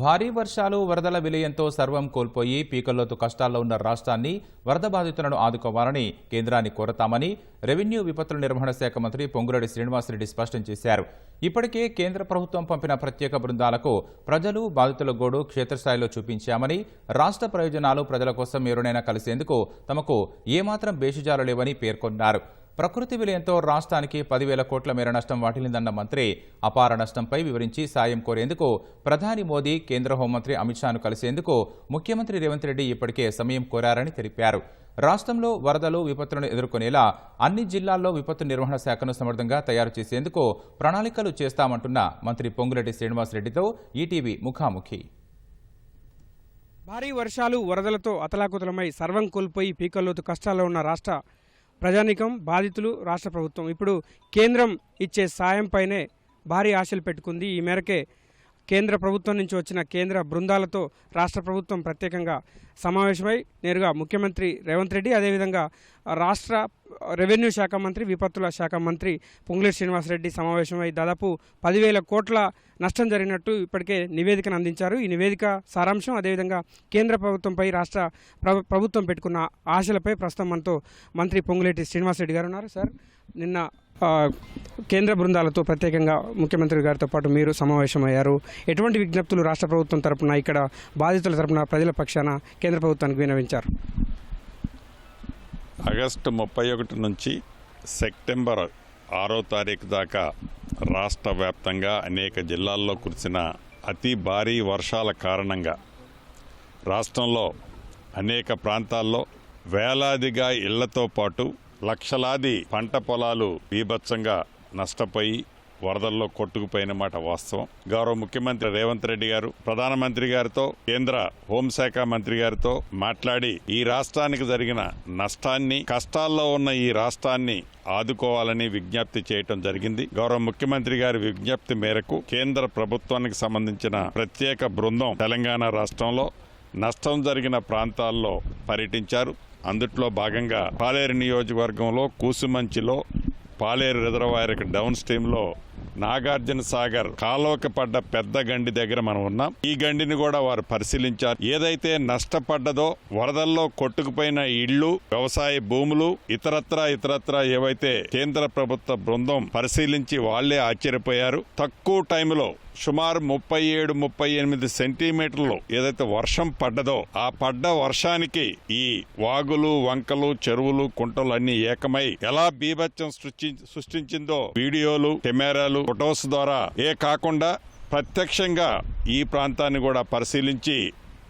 భారీ వర్షాలు వరదల విలయంతో సర్వం కోల్పోయి పీకల్లోతు కష్టాల్లో ఉన్న రాష్ట్రాన్ని వరద బాధితులను ఆదుకోవాలని కేంద్రాన్ని కోరతామని రెవెన్యూ విపత్తుల నిర్వహణ శాఖ మంత్రి పొంగురెడ్డి శ్రీనివాసరెడ్డి స్పష్టం చేశారు. ఇప్పటికే కేంద్ర ప్రభుత్వం పంపిన ప్రత్యేక బృందాలకు ప్రజలు బాధితుల గోడు క్షేత్రస్థాయిలో చూపించామని రాష్ట్ర ప్రయోజనాలు ప్రజల కోసం ఎవరినైనా కలిసేందుకు తమకు ఏమాత్రం బేషుజాలు లేవని పేర్కొన్నారు. ప్రకృతి విలయంతో రాష్ట్రానికి పదివేల కోట్ల మేర నష్టం వాటిల్లిందన్న మంత్రి అపార నష్టంపై వివరించి సాయం కోరేందుకు ప్రధాని మోదీ కేంద్ర హోంమంత్రి అమిత్ షాను కలిసేందుకు ముఖ్యమంత్రి రేవంత్ రెడ్డి ఇప్పటికే సమయం కోరారని తెలిపారు. రాష్ట్రంలో వరదలు విపత్తులను ఎదుర్కొనేలా అన్ని జిల్లాల్లో విపత్తు నిర్వహణ శాఖను సమర్థంగా తయారు చేసేందుకు ప్రణాళికలు చేస్తామంటున్న మంత్రి పొంగులెడ్డి శ్రీనివాసరెడ్డితో ఈటీవీ ముఖాముఖి. భారీ వర్షాలు వరదలతో అతలాకుతలమై సర్వం కోల్పోయి పీకల్లోతు కష్టాల్లో ఉన్న రాష్ట్ర ప్రజానీకం బాధితులు రాష్ట్ర ప్రభుత్వం. ఇప్పుడు కేంద్రం ఇచ్చే సాయంపైనే భారీ ఆశలు పెట్టుకుంది. ఈ మేరకే కేంద్ర ప్రభుత్వం నుంచి వచ్చిన కేంద్ర బృందాలతో రాష్ట్ర ప్రభుత్వం ప్రత్యేకంగా సమావేశమై నేరుగా ముఖ్యమంత్రి రేవంత్ రెడ్డి అదేవిధంగా రాష్ట్ర రెవెన్యూ శాఖ మంత్రి విపత్తుల శాఖ మంత్రి పొంగులేటి శ్రీనివాసరెడ్డి సమావేశమై దాదాపు పదివేల కోట్ల నష్టం జరిగినట్టు ఇప్పటికే నివేదికను అందించారు. ఈ నివేదిక సారాంశం అదేవిధంగా కేంద్ర ప్రభుత్వంపై రాష్ట్ర ప్రభుత్వం పెట్టుకున్న ఆశలపై ప్రస్తుతం మనతో మంత్రి పొంగులేటి శ్రీనివాసరెడ్డి గారు ఉన్నారు. సార్ నిన్న కేంద్ర బృందాలతో ప్రత్యేకంగా ముఖ్యమంత్రి గారితో పాటు మీరు సమావేశమయ్యారు. ఎటువంటి విజ్ఞప్తులు రాష్ట్ర ప్రభుత్వం తరపున ఇక్కడ బాధితుల తరపున ప్రజల పక్షాన కేంద్ర ప్రభుత్వానికి వినవించారు ఆగస్టు ముప్పై ఒకటి నుంచి సెప్టెంబర్ ఆరో తారీఖు దాకా రాష్ట్ర వ్యాప్తంగా అనేక జిల్లాల్లో కురిసిన అతి భారీ వర్షాల కారణంగా రాష్ట్రంలో అనేక ప్రాంతాల్లో వేలాదిగా ఇళ్ళతో పాటు లక్షలాది పంట పొలాలు బీభత్సంగా నష్టపోయి వరదల్లో కొట్టుకుపోయిన మాట వాస్తవం. గౌరవ ముఖ్యమంత్రి రేవంత్ రెడ్డి గారు ప్రధానమంత్రి గారితో కేంద్ర హోంశాఖ మంత్రి గారితో మాట్లాడి ఈ రాష్ట్రానికి జరిగిన నష్టాన్ని కష్టాల్లో ఉన్న ఈ రాష్ట్రాన్ని ఆదుకోవాలని విజ్ఞప్తి చేయటం జరిగింది. గౌరవ ముఖ్యమంత్రి గారి విజ్ఞప్తి మేరకు కేంద్ర ప్రభుత్వానికి సంబంధించిన ప్రత్యేక బృందం తెలంగాణ రాష్ట్రంలో నష్టం జరిగిన ప్రాంతాల్లో పర్యటించారు. అందుట్లో భాగంగా పాలేరు నియోజకవర్గంలో కూసుమంచిలో పాలేరు రిజర్వాయర్ డౌన్ స్ట్రీమ్లో నాగార్జున సాగర్ కాలువకి పడ్డ పెద్ద గండి దగ్గర మనం ఉన్నాం. ఈ గండిని కూడా వారు పరిశీలించారు. ఏదైతే నష్టపడ్డదో వరదల్లో కొట్టుకుపోయిన ఇళ్ళు వ్యవసాయ భూములు ఇతరత్ర ఇతరత్రా ఏవైతే కేంద్ర ప్రభుత్వ బృందం పరిశీలించి వాళ్ళే ఆశ్చర్యపోయారు. తక్కువ టైంలో సుమారు ముప్పై ఏడు ముప్పై ఎనిమిది సెంటీమీటర్లు ఏదైతే వర్షం పడ్డదో ఆ పడ్డ వర్షానికి ఈ వాగులు వంకలు చెరువులు కుంటలు అన్ని ఏకమై ఎలా బీభత్సం సృష్టి సృష్టించిందో వీడియోలు కెమెరాలు ఫొటోస్ ద్వారా ఏ కాకుండా ప్రత్యక్షంగా ఈ ప్రాంతాన్ని కూడా పరిశీలించి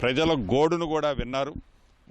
ప్రజల గోడును కూడా విన్నారు.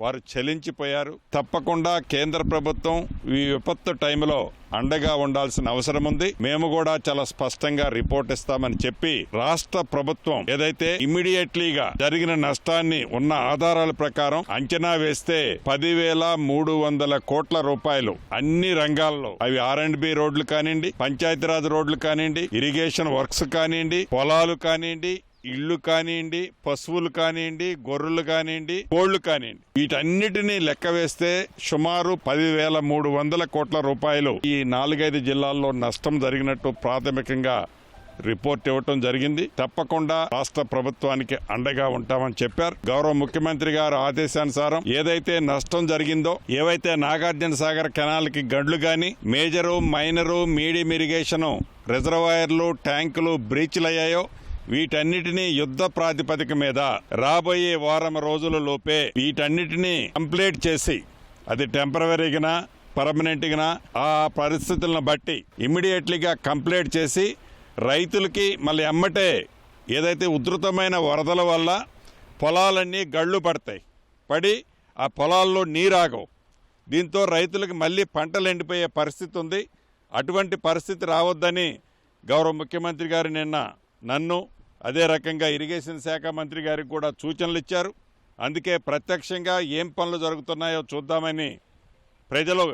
వారు చలించిపోయారు. తప్పకుండా కేంద్ర ప్రభుత్వం ఈ విపత్తు టైంలో అండగా ఉండాల్సిన అవసరం ఉంది. మేము కూడా చాలా స్పష్టంగా రిపోర్ట్ ఇస్తామని చెప్పి రాష్ట్ర ప్రభుత్వం ఏదైతే ఇమ్మీడియట్లీగా జరిగిన నష్టాన్ని ఉన్న ఆధారాల ప్రకారం అంచనా వేస్తే పదివేల మూడు వందల కోట్ల రూపాయలు అన్ని రంగాల్లో అవి ఆర్ అండ్ బి రోడ్లు కానివ్వండి పంచాయతీరాజ్ రోడ్లు కానివ్వండి ఇరిగేషన్ వర్క్స్ కానివ్వండి పొలాలు కానివ్వండి ఇళ్ళు కానివ్వండి పశువులు కానివ్వండి గొర్రెలు కానివ్వండి కోళ్ళు కానివ్వండి. వీటన్నిటినీ లెక్క వేస్తే సుమారు పదివేల మూడు వందల కోట్ల రూపాయలు ఈ నాలుగైదు జిల్లాల్లో నష్టం జరిగినట్టు ప్రాథమికంగా రిపోర్ట్ ఇవ్వటం జరిగింది. తప్పకుండా రాష్ట్ర ప్రభుత్వానికి అండగా ఉంటామని చెప్పారు. గౌరవ ముఖ్యమంత్రి గారు ఆదేశానుసారం ఏదైతే నష్టం జరిగిందో ఏవైతే నాగార్జున సాగర్ కెనాల్కి గండ్లు గాని మేజరు మైనరు మీడియం ఇరిగేషన్ రిజర్వాయర్లు ట్యాంకులు బ్రీచ్లు అయ్యాయో వీటన్నిటినీ యుద్ధ ప్రాతిపదిక మీద రాబోయే వారం రోజుల లోపే వీటన్నిటినీ కంప్లీట్ చేసి అది టెంపరీగానా పర్మనెంట్గా ఆ పరిస్థితులను బట్టి ఇమ్మీడియట్లీగా కంప్లీట్ చేసి రైతులకి మళ్ళీ ఎమ్మటే ఏదైతే ఉధృతమైన వరదల వల్ల పొలాలన్నీ గళ్ళు పడతాయి పడి ఆ పొలాల్లో నీరాగవు. దీంతో రైతులకు మళ్ళీ పంటలు ఎండిపోయే పరిస్థితి ఉంది. అటువంటి పరిస్థితి రావద్దని గౌరవ ముఖ్యమంత్రి గారు నిన్న నన్ను అదే రకంగా ఇరిగేషన్ శాఖ మంత్రి గారికి కూడా సూచనలు ఇచ్చారు. అందుకే ప్రత్యక్షంగా ఏం పనులు జరుగుతున్నాయో చూద్దామని ప్రజలు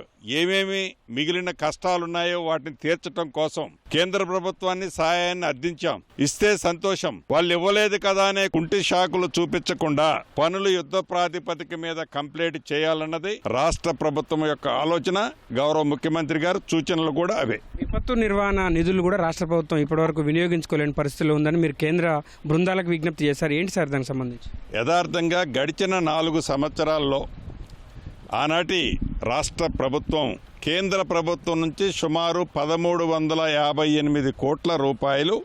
ఏమేమి మిగిలిన కష్టాలున్నాయో వాటిని తీర్చడం కోసం కేంద్ర ప్రభుత్వాన్ని సహాయాన్ని అర్థించాం ఇస్తే సంతోషం. వాళ్ళు ఇవ్వలేదు కదా అనే కుంటి షాకులు చూపించకుండా పనులు యుద్ధ ప్రాతిపదిక మీద కంప్లీట్ చేయాలన్నది రాష్ట్ర ప్రభుత్వం యొక్క ఆలోచన. గౌరవ ముఖ్యమంత్రి గారు సూచనలు కూడా అవే. విపత్తు నిర్వహణ నిధులు కూడా రాష్ట్ర ప్రభుత్వం ఇప్పటివరకు వినియోగించుకోలేని పరిస్థితిలో ఉందని మీరు కేంద్ర బృందాలకు విజ్ఞప్తి చేశారు. ఏంటి సార్ దానికి సంబంధించి? యథార్థంగా గడిచిన నాలుగు సంవత్సరాల్లో ఆనాటి రాష్ట్ర ప్రభుత్వం కేంద్ర ప్రభుత్వం నుంచి సుమారు పదమూడు వందల యాభై ఎనిమిది కోట్ల రూపాయలు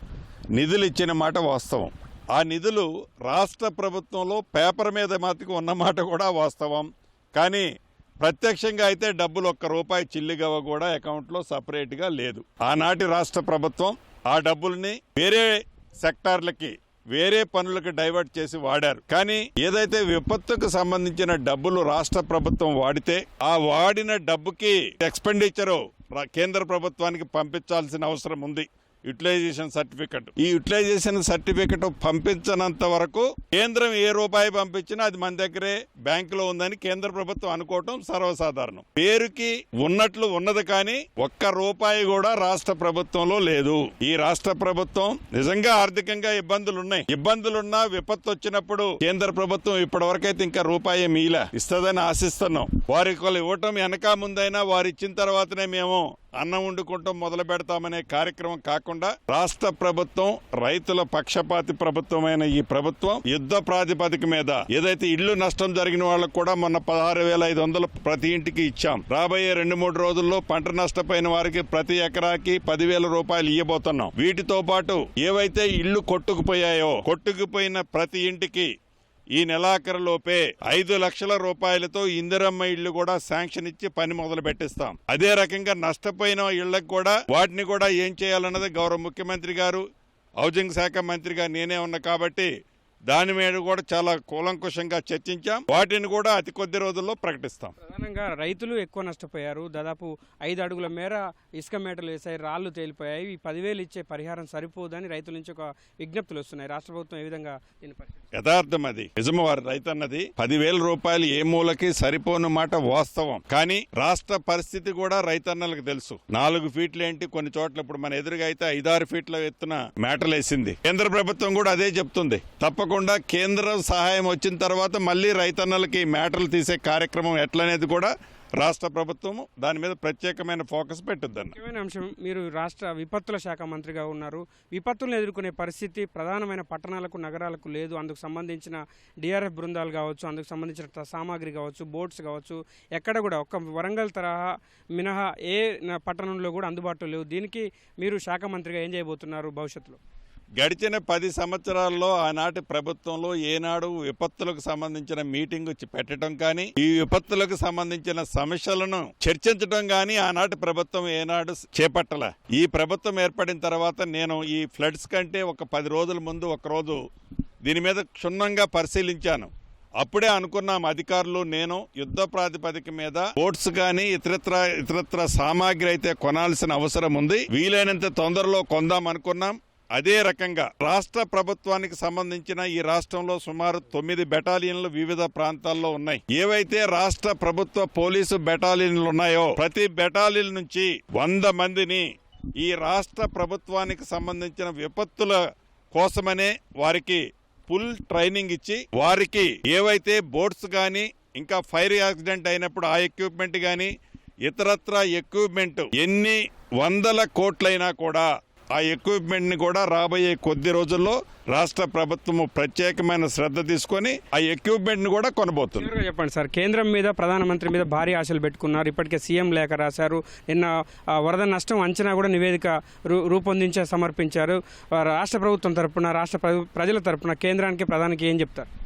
నిధులు ఇచ్చిన మాట వాస్తవం. ఆ నిధులు రాష్ట్ర ప్రభుత్వంలో పేపర్ మీద మాతికి ఉన్నమాట కూడా వాస్తవం. కానీ ప్రత్యక్షంగా అయితే డబ్బులు ఒక్క రూపాయి చిల్లిగవ కూడా అకౌంట్లో సపరేట్గా లేదు. ఆనాటి రాష్ట్ర ప్రభుత్వం ఆ డబ్బుల్ని వేరే సెక్టార్లకి వేరే పనులకు డైవర్ట్ చేసి వాడారు. కానీ ఏదైతే విపత్తుకు సంబంధించిన డబ్బులు రాష్ట్ర ప్రభుత్వం వాడితే ఆ వాడిన డబ్బుకి ఎక్స్పెండిచరు కేంద్ర ప్రభుత్వానికి పంపించాల్సిన అవసరం ఉంది. యూటిలైజేషన్ సర్టిఫికెట్ ఈ యూటిలైజేషన్ సర్టిఫికెట్ పంపించనంత వరకు కేంద్రం ఏ రూపాయి పంపించినా అది మన దగ్గరే బ్యాంకులో ఉందని కేంద్ర ప్రభుత్వం అనుకోవటం సర్వసాధారణం. పేరుకి ఉన్నట్లు ఉన్నది కానీ ఒక్క రూపాయి కూడా రాష్ట్ర ప్రభుత్వంలో లేదు. ఈ రాష్ట్ర ప్రభుత్వం నిజంగా ఆర్థికంగా ఇబ్బందులు ఉన్నాయి. ఇబ్బందులున్నా విపత్తు వచ్చినప్పుడు కేంద్ర ప్రభుత్వం ఇప్పటి వరకైతే ఇంకా రూపాయి మీల. ఇస్తుందని ఆశిస్తున్నాం. వారికి ఇవ్వటం వెనక ముందైనా వారు ఇచ్చిన తర్వాతనే మేము అన్నం వండుకుంటాం మొదలు పెడతామనే కార్యక్రమం కాకుండా రాష్ట్ర ప్రభుత్వం రైతుల పక్షపాతి ప్రభుత్వమైన ఈ ప్రభుత్వం యుద్ధ ప్రాతిపదిక మీద ఏదైతే ఇళ్ళు నష్టం జరిగిన వాళ్ళకు కూడా మొన్న పదహారు వేల ఐదు వందలు ప్రతి ఇంటికి ఇచ్చాం. రాబోయే రెండు మూడు రోజుల్లో పంట నష్టపోయిన వారికి ప్రతి ఎకరాకి పదివేల రూపాయలు ఇవ్వబోతున్నాం వీటితో పాటు ఏవైతే ఇళ్ళు కొట్టుకుపోయాయో కొట్టుకుపోయిన ప్రతి ఇంటికి ఈ నెలాఖరులోపే ఐదు లక్షల రూపాయలతో ఇందిరమ్మ ఇళ్ళు కూడా శాంక్షన్ ఇచ్చి పని మొదలు పెట్టిస్తాం. అదే రకంగా నష్టపోయిన ఇళ్ళకు కూడా వాటిని కూడా ఏం చేయాలన్నది గౌరవ ముఖ్యమంత్రి గారు హౌజింగ్ శాఖ మంత్రిగా నేనే ఉన్నా కాబట్టి దాని మీద కూడా చాలా కూలంకుషంగా చర్చించాం. వాటిని కూడా అతి కొద్ది రోజుల్లో ప్రకటిస్తాం. ప్రధానంగా రైతులు ఎక్కువ నష్టపోయారు. దాదాపు ఐదు అడుగుల మేర ఇసుక మేటలు వేసాయి రాళ్ళు తేలిపోయాయి. ఈ పదివేలు ఇచ్చే పరిహారం సరిపోదని రైతుల నుంచి ఒక విజ్ఞప్తులు వస్తున్నాయి. రాష్ట్ర ప్రభుత్వం ఏ విధంగా దీన్ని యథార్థం అది. నిజము వారి రైతన్నది పదివేల రూపాయలు ఏ మూలకి సరిపోను మాట వాస్తవం. కానీ రాష్ట్ర పరిస్థితి కూడా రైతన్నలకు తెలుసు. నాలుగు ఫీట్లు ఏంటి కొన్ని చోట్ల ఇప్పుడు మన ఎదురుగా అయితే ఐదారు ఫీట్ల ఎత్తున మేటలేసింది కేంద్ర ప్రభుత్వం కూడా అదే చెప్తుంది. తప్పకుండా కేంద్ర సహాయం వచ్చిన తర్వాత మళ్ళీ రైతన్నలకి మేటలు తీసే కార్యక్రమం ఎట్లనేది కూడా రాష్ట్ర ప్రభుత్వము దాని మీద ప్రత్యేకమైన ఫోకస్ పెట్టుద్దన్న ముఖ్యమైన అంశం మీరు రాష్ట్ర విపత్తుల శాఖ మంత్రిగా ఉన్నారు. విపత్తులను ఎదుర్కొనే పరిస్థితి ప్రధానమైన పట్టణాలకు నగరాలకు లేదు. అందుకు సంబంధించిన డిఆర్ఎఫ్ బృందాలు కావచ్చు అందుకు సంబంధించిన సామాగ్రి కావచ్చు బోట్స్ కావచ్చు ఎక్కడ కూడా ఒక్క వరంగల్ తరహా మినహా ఏ పట్టణంలో కూడా అందుబాటులో లేవు. దీనికి మీరు శాఖ మంత్రిగా ఏం చేయబోతున్నారు భవిష్యత్తులో? గడిచిన పది సంవత్సరాల్లో ఆనాటి ప్రభుత్వంలో ఏనాడు విపత్తులకు సంబంధించిన మీటింగ్ పెట్టడం కానీ ఈ విపత్తులకు సంబంధించిన సమస్యలను చర్చించడం కానీ ఆనాటి ప్రభుత్వం ఏనాడు చేపట్టల. ఈ ప్రభుత్వం ఏర్పడిన తర్వాత నేను ఈ ఫ్లడ్స్ కంటే ఒక పది రోజుల ముందు ఒకరోజు దీని మీద క్షుణ్ణంగా పరిశీలించాను. అప్పుడే అనుకున్నాం అధికారులు నేను యుద్ధ ప్రాతిపదిక మీద బోట్స్ కానీ ఇతరత్ర ఇతరత్ర సామాగ్రి అయితే కొనాల్సిన అవసరం ఉంది. వీలైనంత తొందరలో కొందాం అనుకున్నాం. అదే రకంగా రాష్ట్ర ప్రభుత్వానికి సంబంధించిన ఈ రాష్ట్రంలో సుమారు తొమ్మిది బెటాలియన్లు వివిధ ప్రాంతాల్లో ఉన్నాయి. ఏవైతే రాష్ట్ర ప్రభుత్వ పోలీసు బెటాలియన్లు ఉన్నాయో ప్రతి బెటాలియన్ నుంచి వంద మందిని ఈ రాష్ట్ర ప్రభుత్వానికి సంబంధించిన విపత్తుల కోసమనే వారికి ఫుల్ ట్రైనింగ్ ఇచ్చి వారికి ఏవైతే బోట్స్ కానీ ఇంకా ఫైర్ యాక్సిడెంట్ అయినప్పుడు ఆ ఎక్విప్మెంట్ కానీ ఇతరత్ర ఎక్విప్మెంట్ ఎన్ని వందల కోట్లైనా కూడా ఆ ఎక్విప్మెంట్ని కూడా రాబోయే కొద్ది రోజుల్లో రాష్ట్ర ప్రభుత్వము ప్రత్యేకమైన శ్రద్ధ తీసుకొని ఆ ఎక్విప్మెంట్ని కూడా కొనబోతుంది. చెప్పండి సార్. కేంద్రం మీద ప్రధానమంత్రి మీద భారీ ఆశలు పెట్టుకున్నారు. ఇప్పటికే సీఎం లేఖ రాశారు. నిన్న ఆ, వరద నష్టం అంచనా కూడా నివేదిక రూ- రూపొందించే సమర్పించారు. రాష్ట్ర ప్రభుత్వం తరపున రాష్ట్ర ప్రజల తరపున కేంద్రానికి ప్రధానికి ఏం చెప్తారు?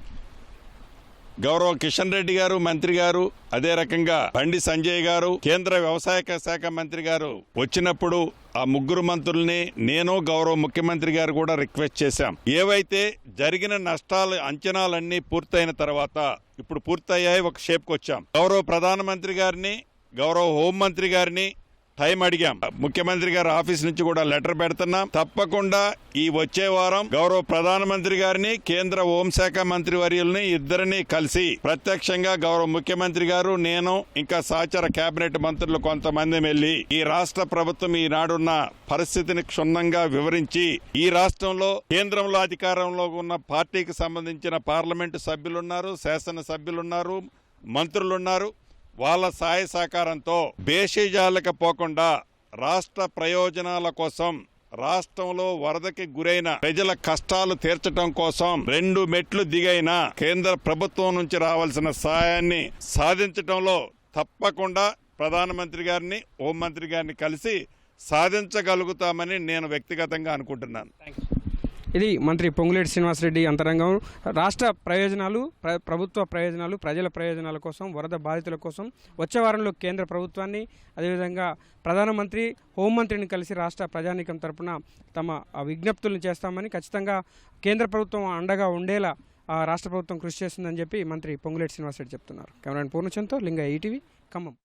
గౌరవ కిషన్ రెడ్డి గారు మంత్రి గారు అదే రకంగా బండి సంజయ్ గారు కేంద్ర వ్యవసాయ శాఖ మంత్రి గారు వచ్చినప్పుడు ఆ ముగ్గురు మంత్రుల్ని నేను గౌరవ ముఖ్యమంత్రి గారు కూడా రిక్వెస్ట్ చేశాం. ఏవైతే జరిగిన నష్టాలు అంచనాలన్నీ పూర్తయిన తర్వాత ఇప్పుడు పూర్తయ్యాయి ఒక షేప్కి వచ్చాం గౌరవ ప్రధానమంత్రి గారిని గౌరవ హోంమంత్రి గారిని టైం అడిగాం. ముఖ్యమంత్రి గారి ఆఫీస్ నుంచి కూడా లెటర్ పెడుతున్నాం. తప్పకుండా ఈ వచ్చే వారం గౌరవ ప్రధానమంత్రి గారిని కేంద్ర హోంశాఖ మంత్రి వర్యుల్ని ఇద్దరిని కలిసి ప్రత్యక్షంగా గౌరవ ముఖ్యమంత్రి గారు నేను ఇంకా సహచర కేబినెట్ మంత్రులు కొంతమంది వెళ్ళి ఈ రాష్ట్ర ప్రభుత్వం ఈనాడున్న పరిస్థితిని క్షుణ్ణంగా వివరించి ఈ రాష్ట్రంలో కేంద్రంలో అధికారంలో ఉన్న పార్టీకి సంబంధించిన పార్లమెంటు సభ్యులున్నారు శాసన సభ్యులున్నారు మంత్రులున్నారు. వాళ్ళ సహాయ సహకారంతో బేషజాలకు పోకుండా రాష్ట్ర ప్రయోజనాల కోసం రాష్ట్రంలో వరదకి గురైన ప్రజల కష్టాలు తీర్చడం కోసం రెండు మెట్లు దిగైన కేంద్ర ప్రభుత్వం నుంచి రావాల్సిన సహాయాన్ని సాధించడంలో తప్పకుండా ప్రధానమంత్రి గారిని హోంమంత్రి గారిని కలిసి సాధించగలుగుతామని నేను వ్యక్తిగతంగా అనుకుంటున్నాను. ఇది మంత్రి పొంగులేటి శ్రీనివాసరెడ్డి అంతరంగం. రాష్ట్ర ప్రయోజనాలు ప్ర ప్రభుత్వ ప్రయోజనాలు ప్రజల ప్రయోజనాల కోసం వరద బాధితుల కోసం వచ్చే వారంలో కేంద్ర ప్రభుత్వాన్ని అదేవిధంగా ప్రధానమంత్రి హోంమంత్రిని కలిసి రాష్ట్ర ప్రజానీకం తరపున తమ ఆ విజ్ఞప్తులను చేస్తామని ఖచ్చితంగా కేంద్ర ప్రభుత్వం అండగా ఉండేలా ఆ రాష్ట్ర ప్రభుత్వం కృషి చేస్తుందని చెప్పి మంత్రి పొంగులేటి శ్రీనివాసరెడ్డి చెప్తున్నారు. కెమెరాన్ పూర్ణచంద్తో లింగ ఈటీవీ ఖమ్మం.